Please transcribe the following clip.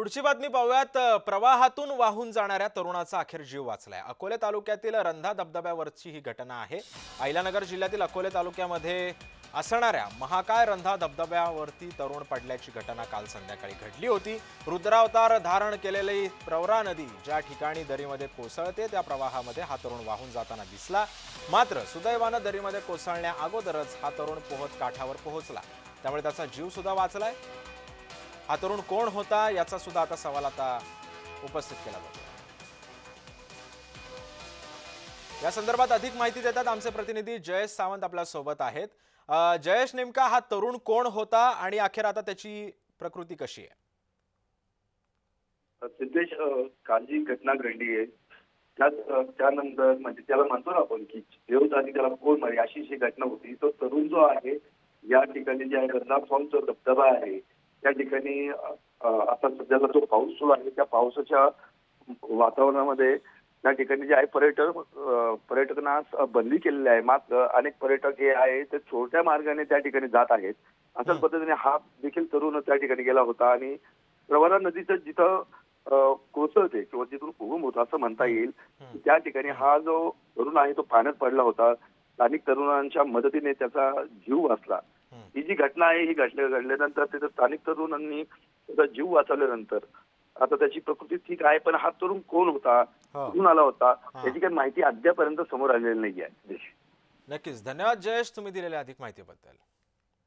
पुढची बातमी पाहूयात. प्रवाहातून वाहून जाणाऱ्या तरुणाचा अखेर जीव वाचलाय. अकोले तालुक्यातील रंधा धबधब्यावरची ही घटना आहे. अहिल्यानगर जिल्ह्यातील अकोले तालुक्यामध्ये असणाऱ्या महाकाय रंधा धबधब्यावरती तरुण पडल्याची घटना काल संध्याकाळी घडली होती. रुद्रावतार धारण केलेली प्रवरा नदी ज्या ठिकाणी दरीमध्ये कोसळते त्या प्रवाहामध्ये हा तरुण वाहून जाताना दिसला. मात्र सुदैवानं दरीमध्ये कोसळण्या अगोदरच हा तरुण पोहत काठावर पोहोचला. त्यामुळे त्याचा जीव सुद्धा वाचलाय. हा तरुण कोण होता याचा सुद्धा आता सवाल आता उपस्थित केला जातो. या संदर्भात अधिक माहिती देतात आमचे प्रतिनिधी जयेश सावंत आपल्यासोबत आहेत. जयेश नेमका हा तरुण कोण होता आणि अखेर आता त्याची प्रकृती कशी आहे? सिद्धेश काल जी घटना घडली आहे. त्यात त्यानंतर म्हणजे त्याला म्हणतो ना आपण की देव आणि त्याला कोण मारे अशी जी घटना होती तो तरुण जो आहे या ठिकाणी जे आहे रंधा फॉर्मचा धबधबा आहे. त्या ठिकाणी आता सध्याचा जो पाऊस सुरू आहे त्या पावसाच्या वातावरणामध्ये त्या ठिकाणी जे आहे पर्यटक पर्यटकांना बंदी केलेली आहे. मात्र अनेक पर्यटक हे आहे ते छोट्या मार्गाने त्या ठिकाणी जात आहेत. अशाच पद्धतीने हा देखील तरुण त्या ठिकाणी गेला होता आणि प्रवरा नदीचं जिथं कोसळते किंवा जिथून उगम होतं असं म्हणता येईल त्या ठिकाणी हा जो तरुण आहे तो पाण्यात पडला होता. स्थानिक तरुणांच्या मदतीने त्याचा जीव वाचला. ही जी घटना आहे ही घडल्या घडल्यानंतर तिथं स्थानिक तरुणांनी त्याचा जीव वाचवल्यानंतर आता त्याची प्रकृती ठीक आहे पण हा तरुण कोण होता. कुठून आला होता. याची काही माहिती अद्यापर्यंत समोर आलेली नाही आहे नक्कीच. धन्यवाद जयेश तुम्ही दिलेल्या अधिक माहितीबद्दल.